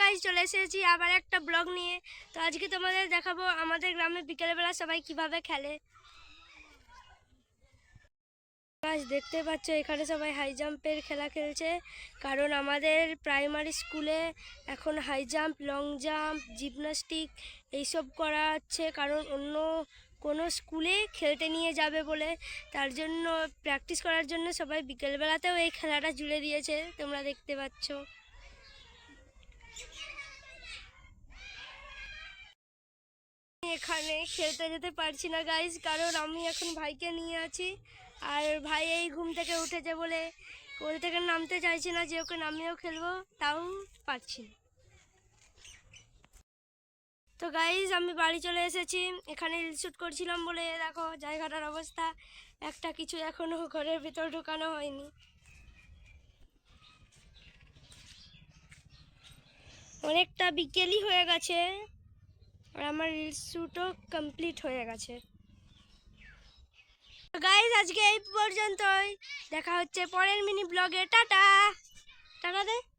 Guys চলে এসেছি আবার একটা ব্লগ নিয়ে। তো আজকে তোমাদের দেখাবো আমাদের গ্রামে বিকেলবেলা সবাই কীভাবে খেলে। গাছ দেখতে পাচ্ছ, এখানে সবাই হাই জাম্পের খেলা খেলছে। কারণ আমাদের প্রাইমারি স্কুলে এখন high jump long jump gymnastic এইসব করা হচ্ছে। কারণ অন্য কোনো স্কুলে খেলতে নিয়ে যাবে বলে। তার জন্য প্র্যাকটিস করার জন্য সবাই বিকেলবেলাতেও এই খেলাটা জুড়ে দিয়েছে, তোমরা দেখতে পাচ্ছ। এখানে খেলতে যেতে পারছি না গাইজ কারণ আমি এখন ভাইকে নিয়ে আছি। আর ভাই এই ঘুম থেকে উঠেছে বলে কোল থেকে নামতে চাইছি না যে ওকে নামিয়েও খেলব, তাও পারছি না। তো গাইজ আমি বাড়ি চলে এসেছি। এখানে রিল শ্যুট করছিলাম বলে, দেখো, জায়গাটার অবস্থা। একটা কিছু এখনও ঘরের ভিতর ঢুকানো হয়নি। অনেকটা বিকেলই হয়ে গেছে। আর আমার রিলসুটও কমপ্লিট হয়ে গেছে। গাইজ আজকে এই পর্যন্তই। দেখা হচ্ছে পরের মিনি ব্লগে টাটা! টাটা দে।